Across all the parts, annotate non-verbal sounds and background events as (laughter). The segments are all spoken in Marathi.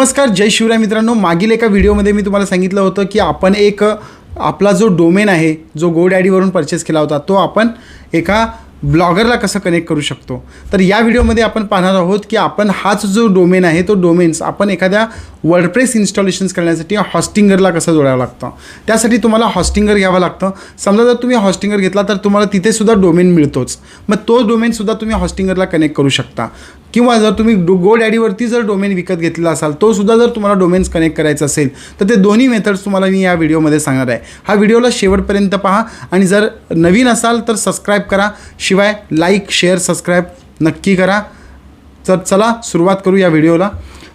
नमस्कार जय शिवराय मित्रांनो. मागील एका व्हिडिओमध्ये मी तुम्हाला सांगितलं होतं की आपण एक आपला जो डोमेन आहे जो गो डॅडीवरून परचेस केला होता तो आपण एका ब्लॉगरला कसं कनेक्ट करू शकतो? तर या व्हिडिओमध्ये आपण पाहणार आहोत की आपण हाच जो डोमेन आहे तो डोमेन्स आपण एखाद्या वर्डप्रेस इन्स्टॉलेशन्स करण्यासाठी हॉस्टिंगरला कसं जोडावं लागतं? त्यासाठी तुम्हाला हॉस्टिंगर घ्यावं लागतं. समजा जर तुम्ही हॉस्टिंगर घेतला तर तुम्हाला तिथेसुद्धा डोमेन मिळतोच. मग तो डोमेनसुद्धा तुम्ही हॉस्टिंगरला कनेक्ट करू शकता. किंवा जर तुम्ही डो गो डॅडीवरती जर डोमेन विकत घेतलेला असाल तो सुद्धा जर तुम्हाला डोमेन्स कनेक्ट करायचा असेल तर ते दोन्ही मेथड्स तुम्हाला मी या व्हिडिओमध्ये सांगणार आहे. हा व्हिडिओला शेवटपर्यंत पहा. आणि जर नवीन असाल तर सबस्क्राईब करा. शिवाय लाईक शेअर सबस्क्राईब नक्की करा. तर चला सुरुवात करू या व्हिडिओला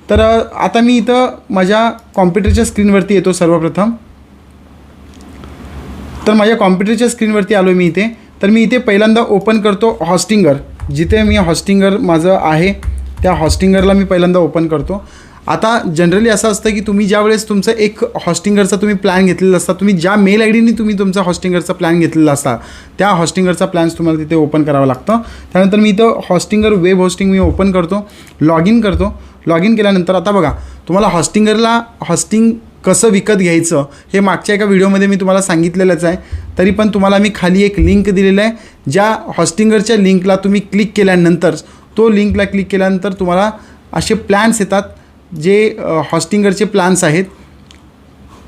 तर आता मी इथं माझ्या कॉम्प्युटरच्या स्क्रीनवरती येतो सर्वप्रथम. तर माझ्या कॉम्प्युटरच्या स्क्रीनवरती आलो मी इथे. तर मी इथे पहिल्यांदा ओपन करतो हॉस्टिंगर जिथे मी हॉस्टिंगर माझं आहे त्या हॉस्टिंगरला मी पहिल्यांदा ओपन करतो. आता जनरली असं असतं की तुम्ही ज्यावेळेस तुमचं एक हॉस्टिंगरचा तुम्ही प्लॅन घेतलेला असता तुम्ही ज्या मेल आय डीने तुम्ही तुमचा हॉस्टिंगरचा प्लॅन घेतलेला असता त्या हॉस्टिंगरचा प्लॅन्स तुम्हाला तिथे ओपन करावं लागतं. त्यानंतर मी इथं हॉस्टिंगर वेब होस्टिंग मी ओपन करतो लॉग इन करतो. लॉग इन केल्यानंतर आता बघा तुम्हाला हॉस्टिंगरला हॉस्टिंग कसं विकत घ्यायचं हे मागच्या एका व्हिडिओमध्ये मी तुम्हाला सांगितलेलंच आहे. तरी पण तुम्हाला मी खाली एक लिंक दिलेलं आहे ज्या हॉस्टिंगरच्या लिंकला तुम्ही क्लिक केल्यानंतर तो लिंकला क्लिक केल्यानंतर तुम्हाला असे प्लॅन्स येतात जे हॉस्टिंगरचे प्लॅन्स आहेत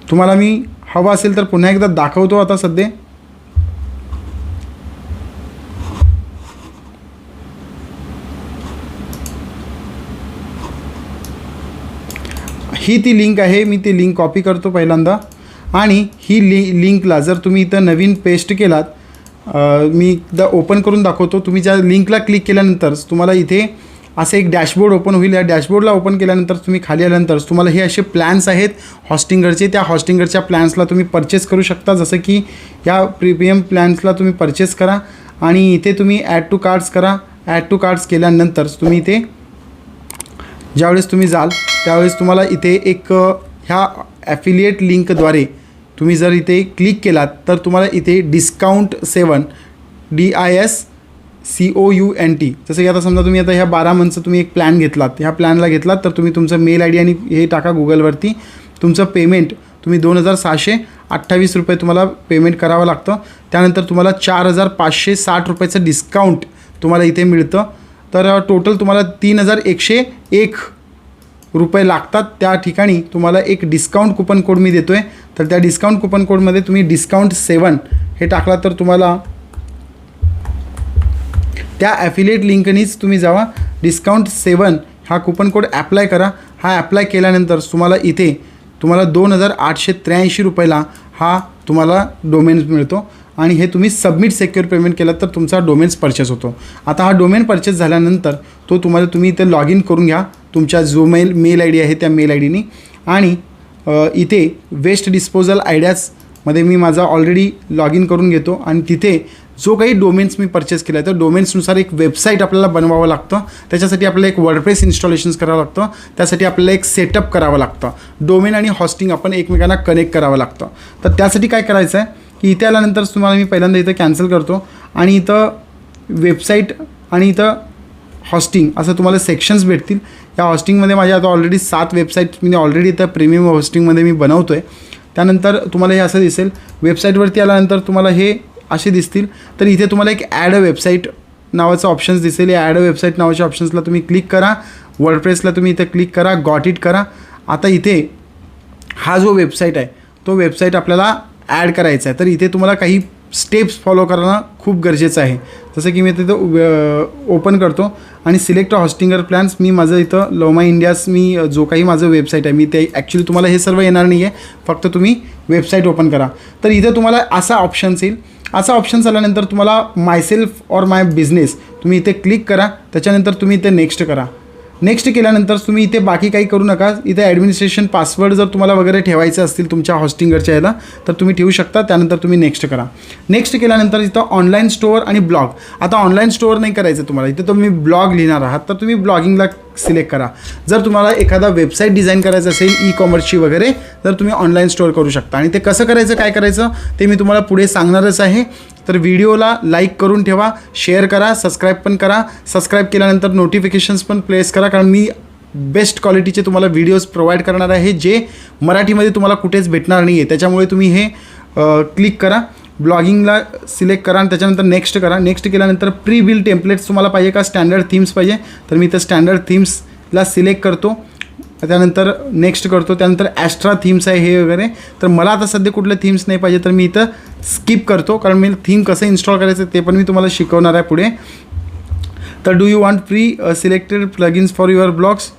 तुम्हाला मी हवं असेल तर पुन्हा एकदा दाखवतो आता सध्या. ही ती लिंक आहे मी ती लिंक कॉपी करतो पहिल्यांदा. आणि ही लि लिंकला जर तुम्ही इथं नवीन पेस्ट केलात मी एकदा ओपन करून दाखवतो. तुम्ही ज्या लिंकला क्लिक केल्यानंतर तुम्हाला इथे असं एक डॅशबोर्ड ओपन होईल. या डॅशबोर्डला ओपन केल्यानंतर तुम्ही खाली आल्यानंतर तुम्हाला हे असे प्लॅन्स आहेत हॉस्टिंगरचे. त्या हॉस्टिंगरच्या प्लॅन्सला तुम्ही परचेस करू शकता. जसं की या प्रीमियम प्लॅन्सला तुम्ही परचेस करा आणि इथे तुम्ही ॲड टू कार्ड्स करा. ॲड टू कार्ड्स केल्यानंतर तुम्ही इथे ज्यावेळेस तुम्ही जाल त्यावेळेस तुम्हाला इथे एक ह्या ॲफिलिएट लिंकद्वारे तुम्ही जर इथे क्लिक केलात तर तुम्हाला इथे discount seven D I S C O U N T जसं की आता समजा तुम्ही आता ह्या बारा मंथचं तुम्ही एक प्लॅन घेतलात. ह्या प्लॅनला घेतलात तर तुम्ही तुमचं मेल आय डी आणि हे टाका गुगलवरती तुमचं पेमेंट तुम्ही दोन हजार सहाशे अठ्ठावीस रुपये तुम्हाला पेमेंट करावं लागतं. त्यानंतर तुम्हाला चार हजार पाचशे साठ रुपयाचं डिस्काउंट तुम्हाला इथे मिळतं. तर टोटल तुम्हाला तीन हजार एकशे एक रुपये लागतात. त्या ठिकाणी तुम्हाला एक डिस्काउंट कुपन कोड मी देतो आहे तर त्या डिस्काउंट कुपन कोडमध्ये तुम्ही डिस्काउंट सेवन हे टाकला तर तुम्हाला त्या ॲफिलिएट लिंकनीच तुम्ही जावा. डिस्काउंट सेवन हा कुपन कोड ॲप्लाय करा. हा ॲप्लाय केल्यानंतर तुम्हाला इथे तुम्हाला दोन हजार आठशे त्र्याऐंशी रुपयाला हा तुम्हाला डोमेन्स मिळतो. आणि हे तुम्ही सबमिट सेक्युअर पेमेंट केलं तर तुमचा डोमेन्स परचेस होतो. आता हा डोमेन परचेस झाल्यानंतर तो तुम्हाला तुम्ही इथे लॉग इन करून घ्या. तुमच्या जो मेल मेल आय डी आहे त्या मेल आय डीनी आणि इथे वेस्ट डिस्पोजल आयडियाजमध्ये मी माझा ऑलरेडी लॉग इन करून घेतो. आणि तिथे जो काही डोमेन्स मी परचेस केला आहे तर डोमेन्सनुसार एक वेबसाईट आपल्याला बनवावं लागतं. त्याच्यासाठी आपल्याला एक वर्डप्रेस इन्स्टॉलेशन्स करावं लागतं. त्यासाठी आपल्याला एक सेटअप करावं लागतं. डोमेन आणि हॉस्टिंग आपण एकमेकांना कनेक्ट करावं लागतं. तर त्यासाठी काय करायचं आहे की इथे आल्यानंतर तुम्हाला मी पहिल्यांदा इथं कॅन्सल करतो. आणि इथं वेबसाईट आणि इथं हॉस्टिंग असं तुम्हाला सेक्शन्स भेटतील. या हॉस्टिंगमध्ये माझ्या आता ऑलरेडी सात वेबसाईट मी ऑलरेडी इथं प्रीमियम हॉस्टिंगमध्ये मी बनवतो आहे त्यानंतर तुम्हाला हे असं दिसेल. वेबसाईटवरती आल्यानंतर तुम्हाला हे असे दिसतील. तर इथे तुम्हाला एक ॲड अ वेबसाईट नावाचं ऑप्शन्स दिसेल. या ॲड अ वेबसाईट नावाच्या ऑप्शन्सला तुम्ही क्लिक करा. वर्डप्रेसला तुम्ही इथे क्लिक करा. गॉट इट करा. आता इथे हा जो वेबसाईट आहे तो वेबसाईट आपल्याला ॲड करायचा आहे. तर इथे तुम्हाला काही स्टेप्स फॉलो करणं खूप गरजेचं आहे. जसं की मी तिथं ओपन करतो. आणि सिलेक्ट हॉस्टिंगर प्लॅन्स मी माझं इथं लोमा इंडियास मी जो काही माझं वेबसाईट आहे मी ते ॲक्च्युली तुम्हाला हे सर्व येणार नाही आहे फक्त तुम्ही वेबसाईट ओपन करा. तर इथं तुम्हाला असा ऑप्शन्स येईल. असा ऑप्शन झाल्यानंतर तुम्हाला मायसेल्फ ऑर माय बिझनेस तुम्ही इथे क्लिक करा. त्याच्यानंतर तुम्ही इथे नेक्स्ट करा. नेक्स्ट केल्यानंतर तुम्ही इथे बाकी काही करू नका. इथे ॲडमिनिस्ट्रेशन पासवर्ड जर तुम्हाला वगैरे ठेवायचे असतील तुमच्या हॉस्टिंगरच्या याला तर तुम्ही ठेवू शकता. त्यानंतर तुम्ही नेक्स्ट करा. नेक्स्ट केल्यानंतर इथं ऑनलाईन स्टोअर आणि ब्लॉग आता ऑनलाईन स्टोअर नाही करायचं तुम्हाला. इथे तुम्ही ब्लॉग लिहिणार आहात तर तुम्ही ब्लॉगिंगला सिलेक्ट करा. जर तुम्हाला एखादा वेबसाईट डिझाईन करायचं असेल ई कॉमर्सची वगैरे तर तुम्ही ऑनलाईन स्टोअर करू शकता. आणि ते कसं करायचं काय करायचं ते मी तुम्हाला पुढे सांगणारच आहे. तर व्हिडिओला लाईक करून ठेवा शेअर करा सबस्क्राईब पण करा. सबस्क्राईब केल्यानंतर नोटिफिकेशन्स पण प्लेस करा कारण मी बेस्ट क्वालिटीचे तुम्हाला व्हिडिओज प्रोव्हाइड करणार आहे जे मराठीमध्ये तुम्हाला कुठेच भेटणार नाही आहे त्याच्यामुळे तुम्ही हे क्लिक करा. ब्लॉगिंगला सिलेक्ट करा आणि त्याच्यानंतर नेक्स्ट करा. नेक्स्ट केल्यानंतर प्री बिल टेम्पलेट्स तुम्हाला पाहिजे का? स्टँडर्ड थीम्स पाहिजे. तर मी इथं स्टँडर्ड थीम्सला सिलेक्ट करतो. त्यानंतर नेक्स्ट करतो. त्यानंतर ॲस्ट्रा थीम्स आहे हे वगैरे. तर मला आता सध्या कुठले थीम्स नाही पाहिजे तर मी इथं स्किप करतो. कारण मी थीम कसं इन्स्टॉल करायचं ते पण मी तुम्हाला शिकवणार आहे पुढे. तर do you want free selected plugins for your blogs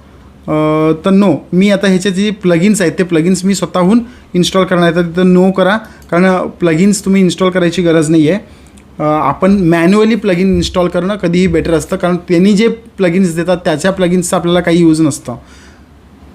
तर नो मी आता ह्याचे जे प्लगिन्स आहेत ते प्लगिन्स मी स्वतःहून इन्स्टॉल करणार आहे. तर तिथं नो करा. कारण uh, प्लगिन्स तुम्ही इन्स्टॉल करायची गरज नाही आहे uh, आपण मॅन्युअली प्लगिन इन्स्टॉल करणं कधीही बेटर असतं. कारण त्यांनी जे प्लगिन्स देतात त्याच्या प्लगिन्सचा आपल्याला काही यूज नसतं.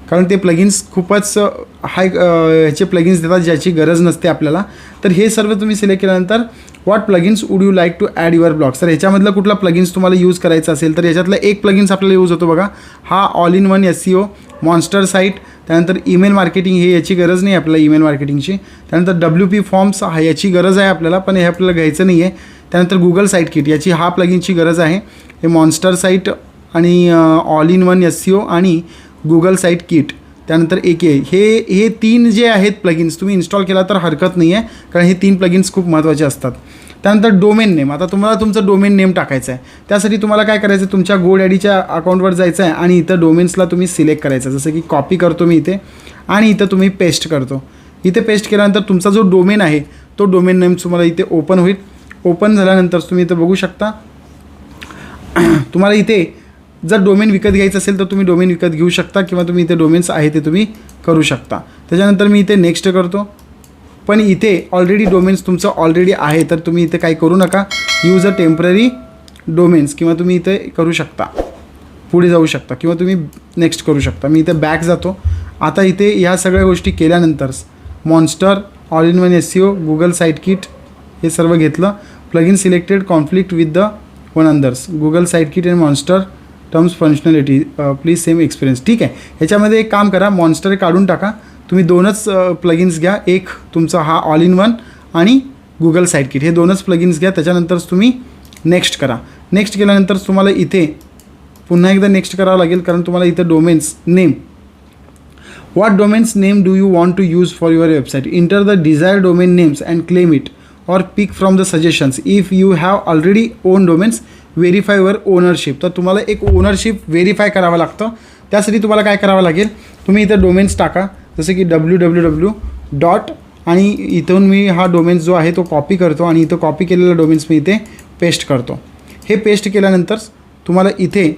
कारण ते प्लगिन्स खूपच हाय ह्याचे प्लगिन्स देतात ज्याची गरज नसते आपल्याला. तर हे सर्व तुम्ही सिलेक्ट केल्यानंतर what plugins would you like to add your blogs तर ह्याच्यामधलं कुठला प्लगिन्स तुम्हाला यूज करायचा असेल तर याच्यातलं एक प्लगिन्स आपल्याला यूज होतो बघा. हा all in one S C O monster site त्यानंतर ईमेल मार्केटिंग हे याची गरज नाही आपल्याला ईमेल मार्केटिंगची त्यानंतर डब्ल्यू पी फॉर्म्स हा याची गरज आहे आपल्याला पण हे आपल्याला घ्यायचं नाही आहे त्यानंतर गुगल साईट किट याची हा प्लगिनची गरज आहे. हे मॉन्स्टर साईट आणि all in one S C O आणि गुगल साईट किट त्यानंतर ए के हे हे तीन जे आहेत प्लगिन्स तुम्ही इन्स्टॉल केला तर हरकत नाही आहे कारण हे तीन प्लगिन्स खूप महत्त्वाचे असतात. त्यानंतर डोमेन नेम आता तुम्हाला तुमचं डोमेन नेम टाकायचं आहे त्यासाठी तुम्हाला काय करायचं आहे तुमच्या गोड गोडॅडीच्या अकाउंटवर जायचं आहे आणि इथं डोमेन्सला तुम्ही सिलेक्ट करायचं जसं की कॉपी करतो मी इथे आणि इथं तुम्ही पेस्ट करतो. इथे पेस्ट केल्यानंतर तुमचा जो डोमेन आहे तो डोमेन नेम तुम्हाला इथे ओपन होईल. ओपन झाल्यानंतर तुम्ही इथं बघू शकता. (clears throat) तुम्हाला इथे जर डोमेन विकत घ्यायचं असेल तर तुम्ही डोमेन विकत घेऊ शकता किंवा तुम्ही इथे डोमेन्स आहे ते तुम्ही करू शकता. त्याच्यानंतर मी इथे नेक्स्ट करतो. पण इथे ऑलरेडी डोमेन्स तुमचं ऑलरेडी आहे तर तुम्ही इथे काही करू नका. यूज अ टेंपररी डोमेन्स किंवा तुम्ही इथे करू शकता. पुढे जाऊ शकता किंवा तुम्ही नेक्स्ट करू शकता. मी इथे बॅक जातो. आता इथे ह्या सगळ्या गोष्टी केल्यानंतर monster all in one S C O Google site kit हे सर्व घेतलं. Plug in selected conflict with the one others Google site kit and monster terms functionality please same experience ठीक आहे? ह्याच्यामध्ये एक काम करा मॉन्स्टर काढून टाका. तुम्ही दोनच uh, प्लगिन्स घ्या. एक तुमचा हा ऑल इन वन आणि गुगल साईट किट हे दोनच प्लगिन्स घ्या. त्याच्यानंतरच तुम्ही नेक्स्ट करा. नेक्स्ट केल्यानंतर तुम्हाला इथे पुन्हा एकदा नेक्स्ट करावं लागेल कारण तुम्हाला इथं domains name what domains name do you want to use for your website enter the desire domain names and claim it or pick from the suggestions. If you have already owned domains, verify your ownership तर तुम्हाला एक ओनरशिप व्हेरीफाय करावं लागतं. त्यासाठी तुम्हाला काय करावं लागेल? तुम्ही इथं डोमेन्स टाका. जसं की डब्ल्यू डब्ल्यू डब्ल्यू डॉट आणि इथून मी हा डोमेन्स जो आहे तो कॉपी करतो आणि इथं कॉपी केलेला डोमेन्स मी इथे पेस्ट करतो. हे पेस्ट केल्यानंतर तुम्हाला इथे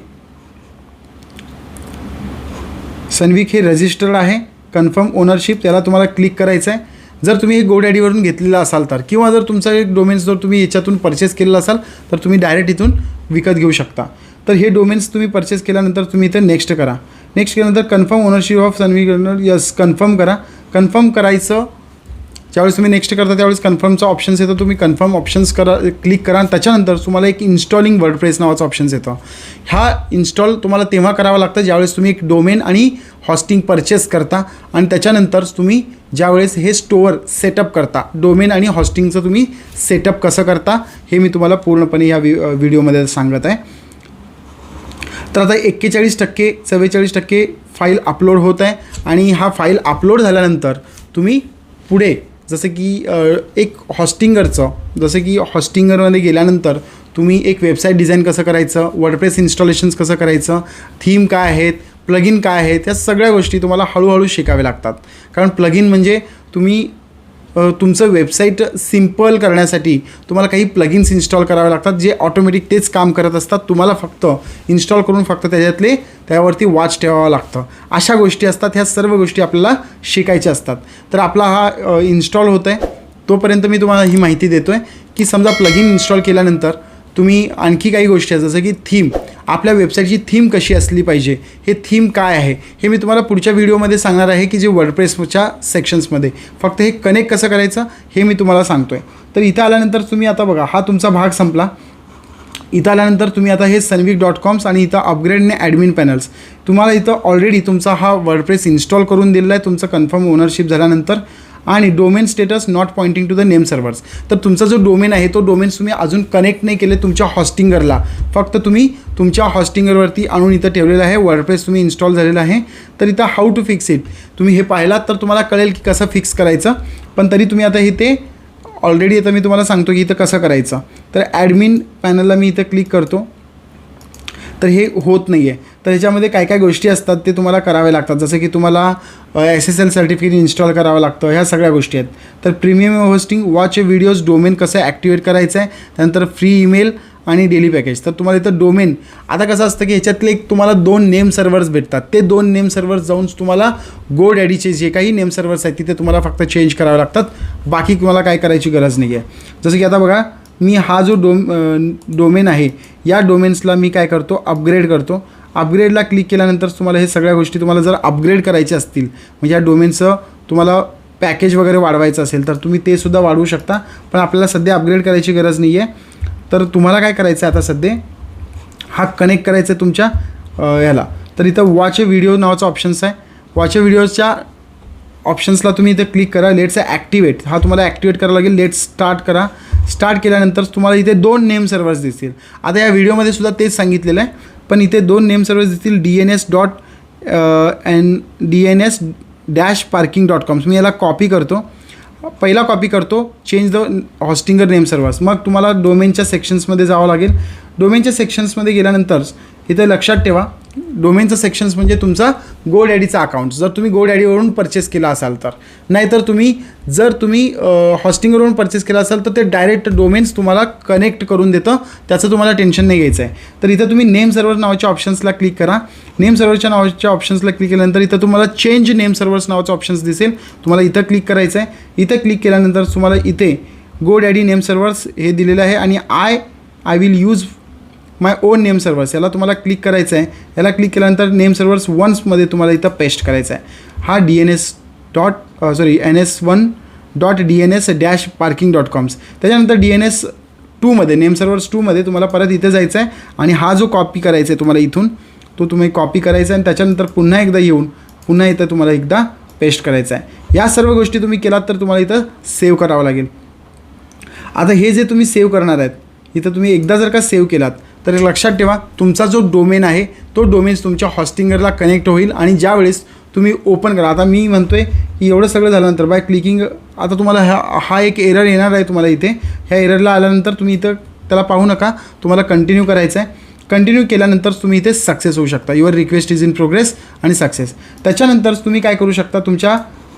सनविक हे रजिस्टर्ड आहे. कन्फर्म ओनरशिप त्याला तुम्हाला क्लिक करायचं आहे जर तुम्ही एक गोडॅडीवरून घेतलेला असाल तर किंवा जर तुमचा एक डोमेन्स जर तुम्ही याच्यातून परचेस केलेला असाल तर तुम्ही डायरेक्ट इथून विकत घेऊ शकता. तर हे डोमेन्स तुम्ही परचेस केल्यानंतर तुम्ही इथे नेक्स्ट करा. नेक्स्ट केल्यानंतर confirm ownership of Sanvik yes confirm करा. कन्फर्म करायचं ज्यावेळेस तुम्ही नेक्स्ट करता त्यावेळेस कन्फर्मचा ऑप्शन्स येतो. तुम्ही कन्फर्म ऑप्शन्स करा क्लिक करा. आणि त्याच्यानंतर तुम्हाला एक इन्स्टॉलिंग वर्डप्रेस नावाचा ऑप्शन्स येतो. हा इन्स्टॉल तुम्हाला तेव्हा करावा लागतं ज्यावेळेस तुम्ही एक डोमेन आणि हॉस्टिंग परचेस करता. आणि त्याच्यानंतर तुम्ही ज्यावेळेस हे स्टोअर सेटअप करता डोमेन आणि हॉस्टिंगचं तुम्ही सेटअप कसं करता हे मी तुम्हाला पूर्णपणे या व्हि व्हिडिओमध्ये सांगत आहे. तर आता एक्केचाळीस टक्के चव्वेचाळीस टक्के फाईल अपलोड होत आहे. आणि हा फाईल अपलोड झाल्यानंतर तुम्ही पुढे जसं की एक हॉस्टिंगरचं जसं की हॉस्टिंगरमध्ये गेल्यानंतर तुम्ही एक वेबसाईट डिझाईन कसं करायचं वर्डप्रेस इन्स्टॉलेशन्स कसं करायचं थीम काय आहेत प्लगिन काय आहेत या सगळ्या गोष्टी तुम्हाला हळूहळू शिकाव्या लागतात. कारण प्लगिन म्हणजे तुम्ही तुमचं वेबसाईट सिंपल करण्यासाठी तुम्हाला काही प्लगिन्स इन्स्टॉल करावे लागतात जे ऑटोमॅटिक तेच काम करत असतात. तुम्हाला फक्त इन्स्टॉल करून फक्त त्याच्यातले त्यावरती वॉच ठेवावं लागतं. अशा गोष्टी असतात ह्या सर्व गोष्टी आपल्याला शिकायच्या असतात. तर आपला हा इन्स्टॉल होत आहे तोपर्यंत मी तुम्हाला ही माहिती देतो आहे की समजा प्लगिन इन्स्टॉल केल्यानंतर तुम्ही आणखी काही गोष्टी आहेत जसं की थीम आपल्या वेबसाईटची थीम कशी असली पाहिजे? हे थीम काय आहे? हे मी तुम्हाला पुढच्या व्हिडिओमध्ये सांगणार आहे की जे वर्डप्रेसच्या सेक्शन्समध्ये फक्त हे कनेक्ट कसं करायचं हे मी तुम्हाला सांगतो आहे तर इथं आल्यानंतर तुम्ही आता बघा हा तुमचा भाग संपला. इथं आल्यानंतर तुम्ही आता हे सनविक डॉट कॉम्स आणि इथं अपग्रेडने ॲडमिन पॅनल्स तुम्हाला इथं ऑलरेडी तुमचा हा वर्डप्रेस इन्स्टॉल करून दिलेला आहे. तुमचं कन्फर्म ओनरशिप झाल्यानंतर आणि domain status not pointing to the name servers तर तुमचा जो डोमेन आहे तो डोमेन्स तुम्ही अजून कनेक्ट नाही केले तुमच्या हॉस्टिंगरला फक्त तुम्ही तुमच्या हॉस्टिंगरवरती आणून इथं ठेवलेलं आहे. वर्डप्रेस तुम्ही इन्स्टॉल झालेलं आहे. तर इथं हाऊ टू फिक्स इट तुम्ही हे पाहिलात तर तुम्हाला कळेल की कसं फिक्स करायचं. पण तरी तुम्ही आता इथे ऑलरेडी आता मी तुम्हाला सांगतो की इथं कसं करायचं. तर ॲडमिन पॅनलला मी इथं क्लिक करतो. तर हे होत नाही आहे तर ह्याच्यामध्ये काय काय गोष्टी असतात ते तुम्हाला करावे लागतात. जसं की तुम्हाला S S L certificate install करावं लागतं ह्या सगळ्या गोष्टी आहेत. तर premium hosting watch videos domain कसं ॲक्टिवेट करायचं आहे त्यानंतर फ्री ईमेल आणि डेली पॅकेज तर तुम्हाला इथं डोमेन आता कसं असतं की ह्याच्यातले एक तुम्हाला दोन नेम सर्व्हर्स भेटतात. ते दोन नेम सर्व्हर्स जाऊन तुम्हाला गो डॅडीचे जे काही नेम सर्व्हर्स आहेत तिथे तुम्हाला फक्त चेंज करावे लागतात. बाकी तुम्हाला काय करायची गरज नाही आहे जसं की आता बघा मी हा जो डोम डोमेन आहे या डोमेन्सला मी काय करतो अपग्रेड करतो. अपग्रेडला क्लिक केल्यानंतर तुम्हाला हे सगळ्या गोष्टी तुम्हाला जर अपग्रेड करायच्या असतील म्हणजे या डोमेनचं तुम्हाला पॅकेज वगैरे वाढवायचं असेल तर तुम्ही ते सुद्धा वाढवू शकता. पण आपल्याला सध्या अपग्रेड करायची गरज नाही आहे तर तुम्हाला काय करायचं आहे आता सध्या? हा कनेक्ट करायचा आहे तुमच्या ह्याला तर इथं वॉच व्हिडिओ नावाचा ऑप्शन्स आहे. वॉच व्हिडिओच्या ऑप्शन्सला तुम्ही इथे क्लिक करा. लेट्स ॲक्टिवेट हा तुम्हाला ॲक्टिवेट करावा लागेल. लेट स्टार्ट करा. स्टार्ट केल्यानंतर तुम्हाला इथे दोन नेम सर्व्हर्स दिसतील. आता या व्हिडिओमध्ये सुद्धा तेच सांगितलेलं आहे. पण इथे दोन नेम सर्व्हर्स देतील D N S dot N D N S dash parking dot coms मी याला कॉपी करतो. पहिला कॉपी करतो. Change the Hostinger name servers मग तुम्हाला डोमेनच्या सेक्शन्समध्ये जावं लागेल. डोमेनच्या सेक्शन्समध्ये गेल्यानंतर इथे लक्षात ठेवा. डोमेनचं सेक्शन्स म्हणजे तुमचा गो डॅडीचा अकाउंट जर तुम्ही गो डॅडीवरून परचेस केला असाल तर. नाहीतर तुम्ही जर तुम्ही हॉस्टिंगवरून परचेस केला असाल तर ते डायरेक्ट डोमेन्स तुम्हाला कनेक्ट करून देतं. त्याचं तुम्हाला टेन्शन नाही घ्यायचं आहे तर इथं तुम्ही नेम सर्व्हर नावाच्या ऑप्शन्सला क्लिक करा. नेम सर्व्हरच्या नावाच्या ऑप्शन्सला क्लिक केल्यानंतर इथं तुम्हाला चेंज नेम सर्व्हर्स नावाचं ऑप्शन्स दिसेल. तुम्हाला इथं क्लिक करायचं आहे इथं क्लिक केल्यानंतर तुम्हाला इथे गो डॅडी नेम सर्व्हर्स हे दिलेलं आहे आणि I I will use my own name servers याला तुम्हाला क्लिक करायचं आहे याला क्लिक केल्यानंतर नेम सर्व्हर्स वन्समध्ये तुम्हाला इथं पेस्ट करायचा आहे हा D N S dot sorry N S one dot D N S dash parking dot coms त्याच्यानंतर डी एन एस टूमध्ये नेम सर्व्हर्स टूमध्ये तुम्हाला परत इथे जायचं आहे आणि हा जो कॉपी करायचा आहे तुम्हाला इथून तो तुम्ही कॉपी करायचा आहे आणि त्याच्यानंतर पुन्हा एकदा येऊन पुन्हा इथं तुम्हाला एकदा पेस्ट करायचं आहे या सर्व गोष्टी तुम्ही केलात तर तुम्हाला इथं सेव्ह करावं लागेल. आता हे जे तुम्ही सेव्ह करणार आहेत इथं तुम्ही एकदा जर का सेव्ह केलात तर लक्षात ठेवा तुमचा जो डोमेन आहे तो डोमेन्स तुमच्या हॉस्टिंगरला कनेक्ट होईल आणि ज्यावेळेस तुम्ही ओपन करा. आता मी म्हणतोय की एवढं सगळं झाल्यानंतर बाय क्लिकिंग आता तुम्हाला हा हा एक एरर येणार आहे तुम्हाला इथे. ह्या एररला आल्यानंतर तुम्ही इथं त्याला पाहू नका. तुम्हाला कंटिन्यू करायचं आहे. कंटिन्यू केल्यानंतर तुम्ही इथे सक्सेस होऊ शकता. Your request is in progress आणि सक्सेस त्याच्यानंतर तुम्ही काय करू शकता? तुमच्या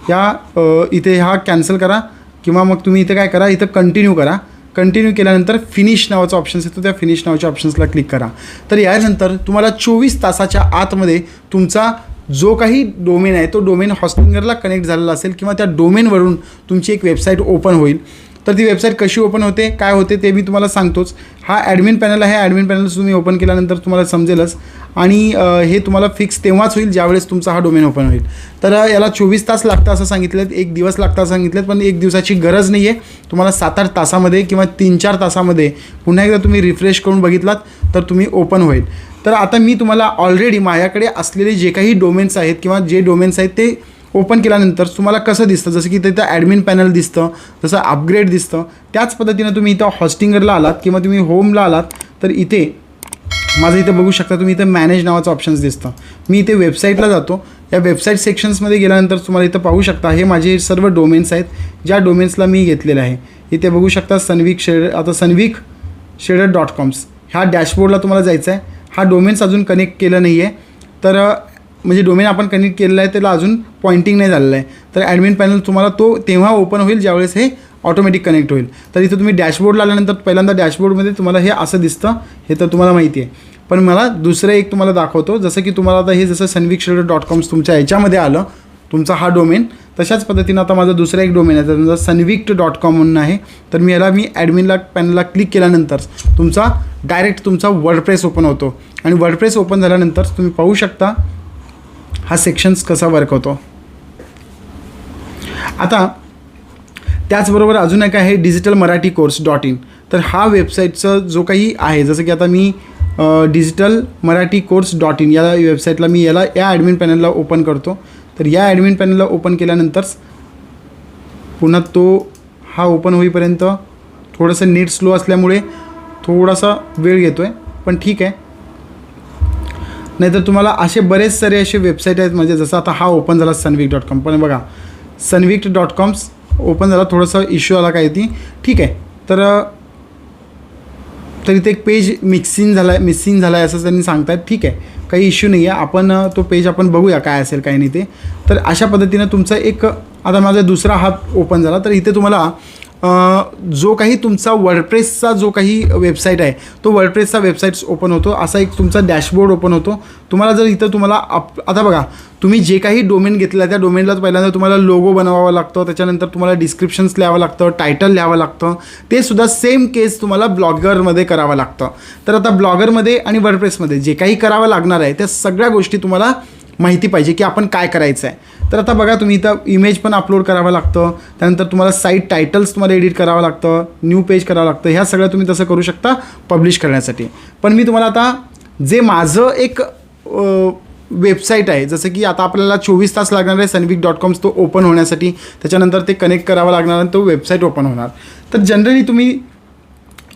या इथे हा कॅन्सल करा किंवा मग तुम्ही इथे काय करा? इथं कंटिन्यू करा. कंटिन्यू केल्यानंतर फिनिश नावाचा ऑप्शन्स येतो त्या फिनिश नावाच्या ऑप्शन्सला क्लिक करा. तर यानंतर तुम्हाला चोवीस तासाच्या आतमध्ये तुमचा जो काही डोमेन आहे तो डोमेन हॉस्टिंगरला कनेक्ट झालेला असेल किंवा त्या डोमेनवरून तुमची एक वेबसाईट ओपन होईल. तर ती वेबसाईट कशी ओपन होते काय होते ते मी तुम्हाला सांगतोच. हा ॲडमिन पॅनल आहे. ॲडमिन पॅनल तुम्ही ओपन केल्यानंतर तुम्हाला समजेलच. आणि हे तुम्हाला फिक्स तेव्हाच होईल ज्यावेळेस तुमचा हा डोमेन ओपन होईल. तर याला चोवीस तास लागतं असं सांगितलं एक दिवस लागतं असं सांगितलं पण एक दिवसाची गरज नाही आहे तुम्हाला सात आठ तासामध्ये किंवा तीन चार तासामध्ये पुन्हा एकदा तुम्ही रिफ्रेश करून बघितलात तर तुम्ही ओपन होईल. तर आता मी तुम्हाला ऑलरेडी माझ्याकडे असलेले जे काही डोमेन्स आहेत किंवा जे डोमेन्स आहेत ते ओपन केल्यानंतर तुम्हाला कसं दिसतं? जसं की तिथं ॲडमिन पॅनल दिसतं जसं अपग्रेड दिसतं त्याच पद्धतीनं तुम्ही इथं हॉस्टिंगरला आलात किंवा तुम्ही होमला आलात तर इथे माझं इथं बघू शकता तुम्ही इथं मॅनेज नावाचं ऑप्शन्स दिसतं. मी इथे वेबसाईटला जातो. या वेबसाईट सेक्शन्समध्ये गेल्यानंतर तुम्हाला इथं पाहू शकता हे माझे सर्व डोमेन्स आहेत ज्या डोमेन्सला मी घेतलेलं आहे. इथे बघू शकता सनविक शेड आता सनविक शेडर डॉट कॉम्स ह्या डॅशबोर्डला तुम्हाला जायचं आहे हा डोमेन्स अजून कनेक्ट केलं नाही आहे तर म्हणजे डोमेन आपण कनेक्ट केलेलं आहे त्याला अजून पॉईंटिंग नाही झालेलं आहे. तर ॲडमिन पॅनल तुम्हाला तो तेव्हा ओपन होईल ज्यावेळेस हे ऑटोमॅटिक कनेक्ट होईल. तर इथं तुम्ही डॅशबोर्डला आल्यानंतर पहिल्यांदा डॅशबोर्डमध्ये तुम्हाला हे असं दिसतं हे तर तुम्हाला माहिती आहे. पण मला दुसरं एक तुम्हाला दाखवतो जसं की तुम्हाला आता हे जसं सनविक शेल्डर डॉट कॉम्स तुमच्या याच्यामध्ये आलं तुमचा हा डोमेन तशाच पद्धतीनं आता माझं दुसरं एक डोमेन आहे तर तुमचा सनविक्ट डॉट कॉम म्हणून आहे. तर मी याला मी ॲडमिनला पॅनलला क्लिक केल्यानंतर तुमचा डायरेक्ट तुमचा वर्डप्रेस ओपन होतो. आणि वर्डप्रेस ओपन झाल्यानंतर तुम्ही पाहू शकता हा सेक्शन्स कसा वर्क होतो? आता त्याचबरोबर अजून एक आहे digital Marathi course dot in तर हा वेबसाईटचं जो काही आहे जसं की आता मी digital Marathi course dot in या वेबसाईटला मी याला या ॲडमिन पॅनलला ओपन करतो. तर या ॲडमिन पॅनलला ओपन केल्यानंतर पुन्हा तो हा ओपन होईपर्यंत थोडंसं नेट स्लो असल्यामुळे थोडासा वेळ घेतो आहे पण ठीक आहे. नाहीतर तुम्हाला असे बरेच सारे असे वेबसाईट आहेत. म्हणजे जसं आता हा ओपन झाला सनवीक डॉट कॉम पण बघा सनविक डॉट कॉम्स ओपन झाला थोडासा इश्यू आला काय ती. ठीक आहे. तर तर इथे एक पेज मिक्सिंग झाला आहे मिसिंग झाला आहे असं त्यांनी सांगतायत. ठीक आहे. काही इश्यू नाही आहे आपण तो पेज आपण बघूया काय असेल काय नाही ते. तर अशा पद्धतीनं तुमचा एक आता माझा दुसरा हात ओपन झाला. तर इथे तुम्हाला जो काही तुमचा वर्डप्रेसचा जो काही वेबसाईट आहे तो वर्डप्रेसचा वेबसाईट्स ओपन होतो. असा एक तुमचा डॅशबोर्ड ओपन होतो. तुम्हाला जर इथं तुम्हाला आप आता बघा तुम्ही जे काही डोमेन घेतला त्या डोमेनला पहिल्यांदा तुम्हाला लोगो बनवावा लागतो. त्याच्यानंतर तुम्हाला डिस्क्रिप्शन्स लिहावं लागतं टायटल लिहावं लागतं. ते सुद्धा सेम केस तुम्हाला ब्लॉगरमध्ये करावं लागतं. तर आता ब्लॉगरमध्ये आणि वर्डप्रेसमध्ये जे काही करावं लागणार आहे त्या सगळ्या गोष्टी तुम्हाला माहिती पाहिजे की आपण काय करायचं आहे तर आता बघा तुम्ही इथं इमेज पण अपलोड करावं लागतं. त्यानंतर तुम्हाला साईट टायटल्स तुम्हाला एडिट करावं लागतं. न्यू पेज करावं लागतं. ह्या सगळं तुम्ही तसं करू शकता पब्लिश करण्यासाठी. पण मी तुम्हाला आता जे माझं एक वेबसाईट आहे जसं की आता आपल्याला चोवीस तास लागणार आहे सनविक डॉट कॉम्स तो ओपन होण्यासाठी. त्याच्यानंतर ते कनेक्ट करावं लागणार आणि तो वेबसाईट ओपन होणार. तर जनरली तुम्ही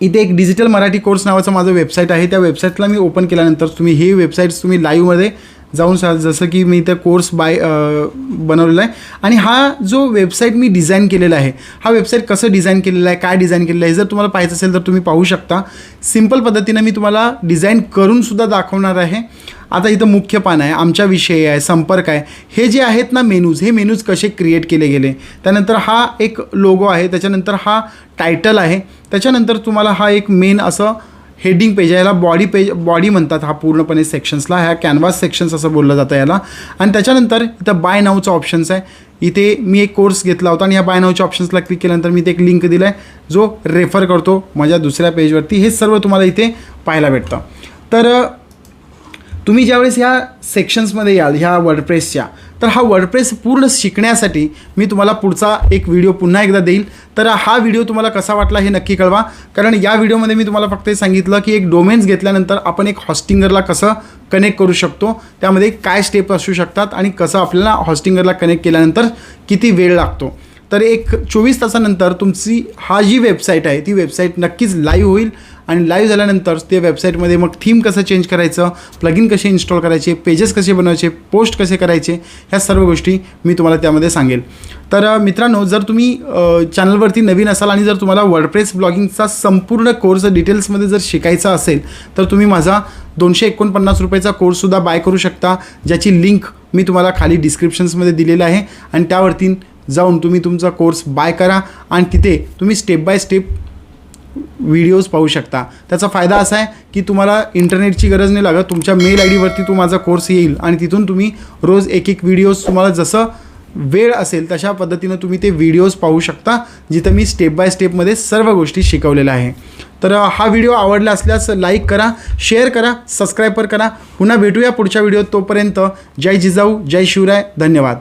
इथे एक डिजिटल मराठी कोर्स नावाचं माझं वेबसाईट आहे. त्या वेबसाईटला मी ओपन केल्यानंतर तुम्ही ही वेबसाईट्स तुम्ही लाईव्हमध्ये जाऊन सा जसं की मी इथं कोर्स बाय बनवलेला आहे. आणि हा जो वेबसाईट मी डिझाईन केलेला आहे हा वेबसाईट कसं डिझाईन केलेला आहे काय डिझाईन केलेलं आहे जर तुम्हाला पाहायचं असेल तर तुम्ही पाहू शकता. सिंपल पद्धतीनं मी तुम्हाला डिझाईन करूनसुद्धा दाखवणार आहे. आता इथं मुख्य पान आहे आमच्या विषयी आहे संपर्क आहे. हे जे आहेत ना मेनूज हे मेनूज कसे क्रिएट केले गेले? त्यानंतर हा एक लोगो आहे त्याच्यानंतर हा टायटल आहे. त्याच्यानंतर तुम्हाला हा एक मेन असं हेडिंग पेज आहे याला बॉडी पेज बॉडी म्हणतात हा पूर्णपणे सेक्शन्सला ह्या कॅनव्हास सेक्शन्स असं बोललं जातं याला. आणि त्याच्यानंतर इथं बाय नाऊचा ऑप्शन्स आहे. इथे मी एक कोर्स घेतला होता आणि या बाय नाऊच्या ऑप्शन्सला क्लिक केल्यानंतर मी इथे एक लिंक दिला आहे जो रेफर करतो माझ्या दुसऱ्या पेजवरती हे सर्व तुम्हाला इथे पाहायला भेटतं. तर तुम्ही ज्यावेळेस ह्या सेक्शन्समध्ये याल ह्या वर्डप्रेसच्या तर हा वर्डप्रेस पूर्ण शिकण्यासाठी मी तुम्हाला पुढचा एक व्हिडिओ पुन्हा एकदा देईल. तर हा व्हिडिओ तुम्हाला कसा वाटला हे नक्की कळवा. कारण या व्हिडिओमध्ये मी तुम्हाला फक्त हे सांगितलं की एक डोमेन्स घेतल्यानंतर आपण एक हॉस्टिंगरला कसं कनेक्ट करू शकतो. त्यामध्ये काय स्टेप असू शकतात आणि कसं आपल्याला हॉस्टिंगरला कनेक्ट केल्यानंतर किती वेळ लागतो. तर एक चोवीस तासानंतर तुमची हा जी वेबसाईट आहे ती वेबसाईट नक्कीच लाईव्ह होईल. आणि लाईव्ह झाल्यानंतर ते वेबसाईटमध्ये मग थीम कसं चेंज करायचं प्लगिन कसे इन्स्टॉल करायचे पेजेस कसे बनवायचे पोस्ट कसे करायचे ह्या सर्व गोष्टी मी तुम्हाला त्यामध्ये सांगेल. तर मित्रांनो जर तुम्ही चॅनलवरती नवीन असाल आणि जर तुम्हाला वर्डप्रेस ब्लॉगिंगचा संपूर्ण कोर्स डिटेल्समध्ये जर शिकायचा असेल तर तुम्ही माझा दोनशे एकोणपन्नास रुपयाचा कोर्ससुद्धा बाय करू शकता ज्याची लिंक मी तुम्हाला खाली डिस्क्रिप्शन्समध्ये दिलेलं आहे. आणि त्यावरती जाऊन तुम्ही तुमचा कोर्स बाय करा आणि तिथे तुम्ही स्टेप बाय स्टेप व्हिडिओज पाहू शकता. त्याचा फायदा असा आहे की तुम्हाला इंटरनेटची गरज नाही लागत तुमच्या मेल आय डीवरती तो माझा कोर्स येईल आणि तिथून तुम्ही रोज एक एक व्हिडिओज तुम्हाला जसं वेळ असेल तशा पद्धतीनं तुम्ही ते व्हिडिओज पाहू शकता जिथं मी स्टेप बाय स्टेपमध्ये सर्व गोष्टी शिकवलेल्या आहे. तर हा व्हिडिओ आवडला असल्यास लाईक करा शेअर करा सबस्क्राईबर करा. पुन्हा भेटूया पुढच्या व्हिडिओत तोपर्यंत. जय जिजाऊ जय शिवराय धन्यवाद.